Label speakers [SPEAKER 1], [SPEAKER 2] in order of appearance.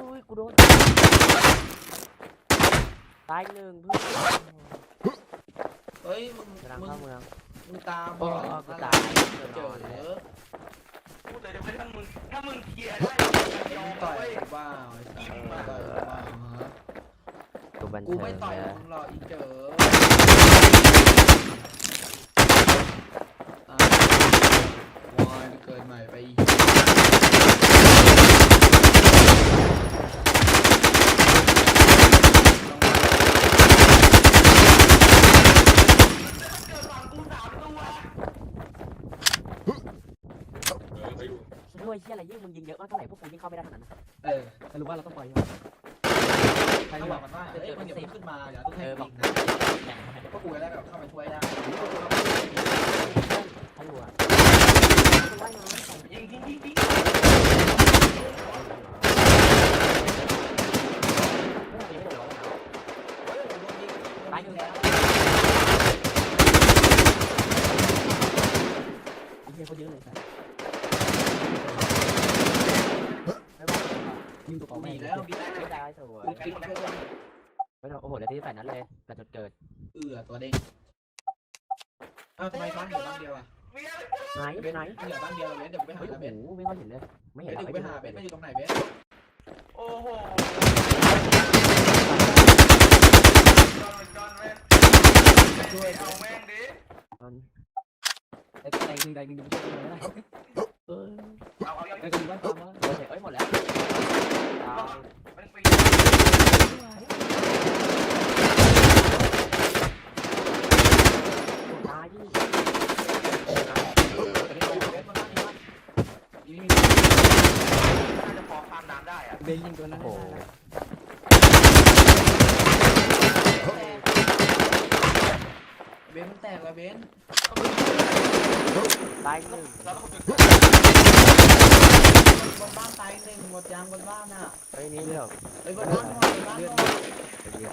[SPEAKER 1] อุ้ยกูโดนตายหนึ่งเฮ้
[SPEAKER 2] ยมึง
[SPEAKER 1] กำลังเข้าเมือง
[SPEAKER 2] มึงตามบ
[SPEAKER 1] โอ้กูตาย
[SPEAKER 2] เจอ
[SPEAKER 1] เย
[SPEAKER 2] อะ
[SPEAKER 3] พูดเลยเดี๋ยวถ้ามึงถ้ามึงเคลียร์ได้ยอ
[SPEAKER 2] มต่อย
[SPEAKER 3] ว้ย
[SPEAKER 2] กูบ้าไอ้สัสต่อยกูไม่ต่อยมึงหรอกอีเจอ วยเชี่
[SPEAKER 1] ยอะไรยิ่งมึงยิงเยอะมากเท่าไหร่พวกกูยิ่งเข้าไม่ได้ขนาดนั้น
[SPEAKER 2] เออ
[SPEAKER 4] สรุปว่าเราต้องปล่อย
[SPEAKER 2] ใครบอกมันว่าเอ้ยมันอย่าเพิ่งขึ้นมาเดี๋ยวต้องให้ปิงนะพวกกูจะได้แบบเข้าไปช่วยได้
[SPEAKER 1] ใครอยู่อะ
[SPEAKER 3] ยิงยิงยิงยิง
[SPEAKER 1] ตายหนึ่งแล้วไอ้เหี้ยเขาเยอะเลยสัสไม่ว่า
[SPEAKER 4] ยิงตัวต่อ
[SPEAKER 2] กู
[SPEAKER 4] แม่
[SPEAKER 2] มีแล้วมีแล้ว
[SPEAKER 1] ไม่ได้สวย
[SPEAKER 2] กูปิงช่วย
[SPEAKER 1] ไม่ต้องโอ้โหเดี๋ยวที่แปดนั้นเลยแต่จุดเกิด
[SPEAKER 2] เอือตัวเด้งอ้าวทำไมบ้านเหลือบ้านเดียวอะ
[SPEAKER 3] เมีย
[SPEAKER 1] ไหน
[SPEAKER 2] เบน
[SPEAKER 1] ไหน
[SPEAKER 2] เหลือบ้านเดียวเบนเดี๋ยวไปหา
[SPEAKER 1] เฮ้ย
[SPEAKER 2] แล้ว
[SPEAKER 1] โอ้
[SPEAKER 2] เบน
[SPEAKER 1] โหไม่ค่อยเห็นเลย ไม่
[SPEAKER 2] เบ
[SPEAKER 1] เห็น
[SPEAKER 2] น
[SPEAKER 1] หร
[SPEAKER 2] เดี๋
[SPEAKER 1] อก
[SPEAKER 2] ยวกูไปหาเบนมันอยู่ตรงไหนเบน
[SPEAKER 3] โอ้โหจอนเว้ยช่วยเอาแม่งดิ
[SPEAKER 1] มัน
[SPEAKER 4] แต่แต่จริงแต่จริงจะไม่ใช่เลยนะ
[SPEAKER 1] เออ
[SPEAKER 3] เอาเอา
[SPEAKER 4] แต่ก็มีว่าตามว่า
[SPEAKER 1] โอเคเอ้ยหมดแล้ว
[SPEAKER 3] มันปี
[SPEAKER 1] ตาย
[SPEAKER 3] ที่จะพอข้ามน้ำได้อะ
[SPEAKER 4] เบนยิงตัวนั้น
[SPEAKER 1] โอ้
[SPEAKER 2] เบนมันแตกแล้วเบน
[SPEAKER 1] ตายหนึ่ง
[SPEAKER 3] เราต้องจุด
[SPEAKER 2] บนบ้านตายหนึ่งหมดยางบนบ้านอะ
[SPEAKER 1] เฮ้ยนี่เดี๋ยว
[SPEAKER 2] ไอ้บนบ้านหน่อยบนบ้านหน่อย
[SPEAKER 1] เดี๋